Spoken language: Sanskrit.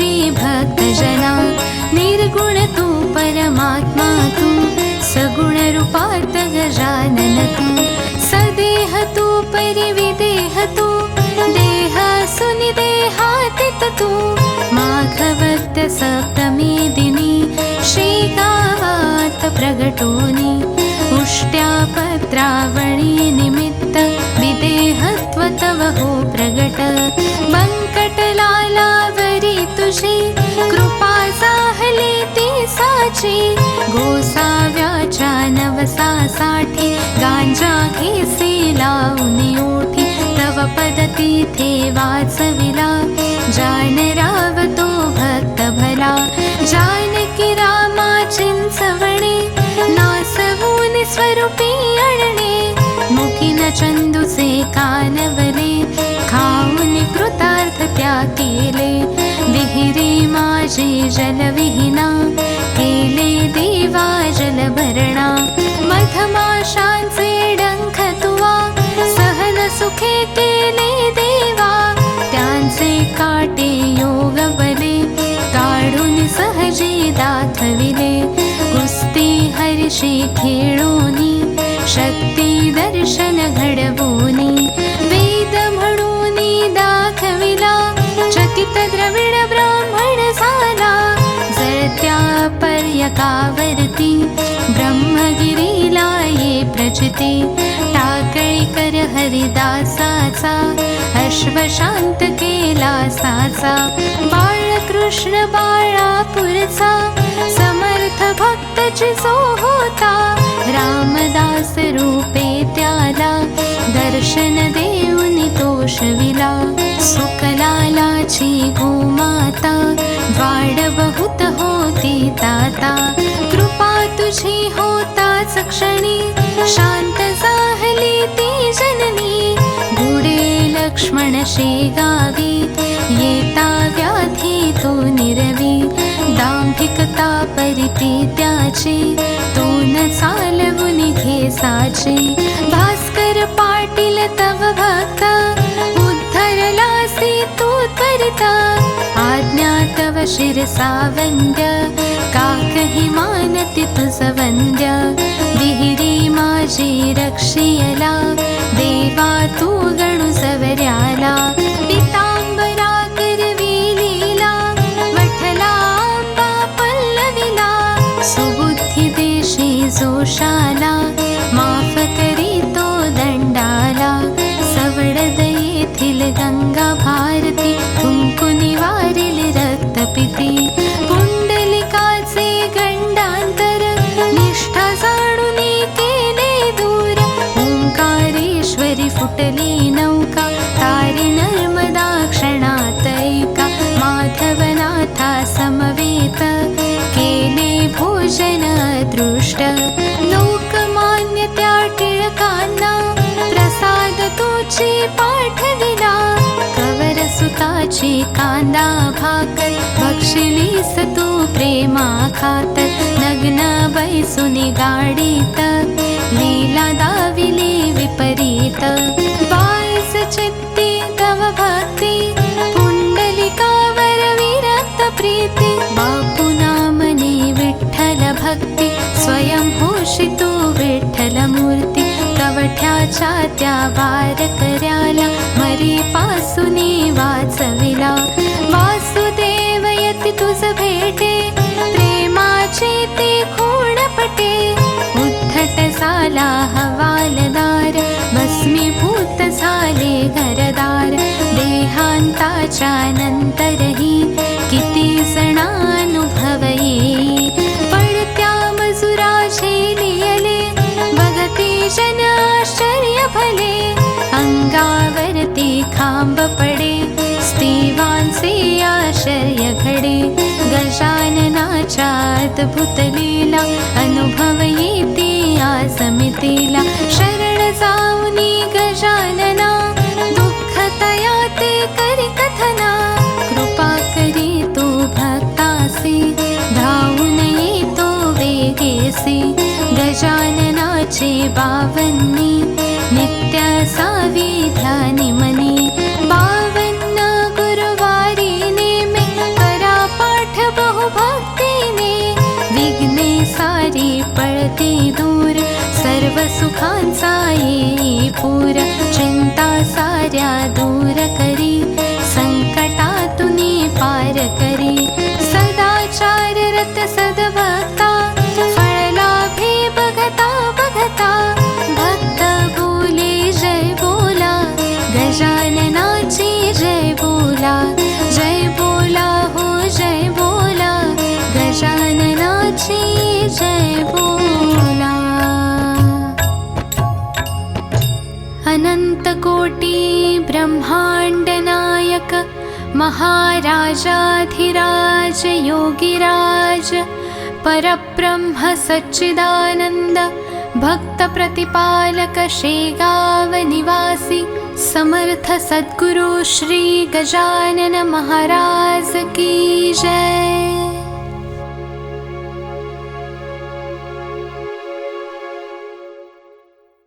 तुझी भक्त जना निर्गुण तू परमात्मा तू सगुण रूपात गजानन तू सदेह तू परिविदेह तू देह सुनिदेहातित तू प्रगट। कृपा साहली ती घेसी लावून ओठी तव पद तिथे वाचविला जान राव तो भक्त भला। जानकी रामा चिंचवणे नासवून स्वरूपी अणणे मुखीन चंदुचे कानवले खाऊन कृतार्थ त्या केले विहिरी माझी जलविहीना केले देवा जलभरणा मधमाशांचे डंख तुवा सहन सुखे केले देवा काटे योग बले काढून सहजी हर्षी खेळोनी दर्शन घडवोनी वेद म्हणून दाखविला चकित द्रविड ब्राह्मण झाला जळत्या पर्यकावरती ब्रह्मगिरीला ये प्रचिती टाकळी कर हरिदासाचा अश्वशांत केला साचा बाळकृष्ण बाळापूरचा समर्थ भक्त जिजो होता रामदास रूपे दर्शन देऊन तोषविला सुकलालाची गोमाता वाड बहुत होती ताता कृपा तुझी होताच क्षणी शांत जाहली ती जननी। गुडे लक्ष्मण शेगावी येता व्याधी तो निरवी। दांभिकता परिती त्याची तो न चालवून घेसाची भास्कर पाटील तव भक्त उद्धरलासी तू त्वरित आज्ञा तव शिरसा वन्द्य काकहि मानति तुझ वन्द्य विहिरी माझी रक्षियला देवा तू गणु सवर्याला पितांबरा कांदा भाकर बक्षिली तू प्रेमा खातर। नग्न बैसुनी गाडीत लीला दाविली विपरीत। बाईस चित्ती तव भक्ती पुंडलिकावर विरक्त प्रीती। बापू नामने विठ्ठल भक्ती स्वयं होशितो विठ्ठल मूर्ती। कवठ्याच्या त्या वार कर्याला मरी पासुनी नंतरही येई पडत्या मजुरा झेलियले बघती जन आश्चर्य भले अंगावरती खांब पडे स्त्रीवांचे आश्चर्य घडे। गजाननाच्या अद्भुत लीला अनुभव येते या समितीला। शरण जाऊनी गजानना गजानना बत्या गुरुवारि मे करा पाठ बहुभक्ति विघ्ने सारी पडति दूर सर्वा सुखायि पूर. चिंता साऱ्या दूर कर अनन्तकोटि ब्रह्माण्डनायक महाराजाधिराज योगिराज परब्रह्म सच्चिदानन्द भक्तप्रतिपालक शेगावनिवासि समर्थ सद्गुरु श्री गजानन महाराज की जय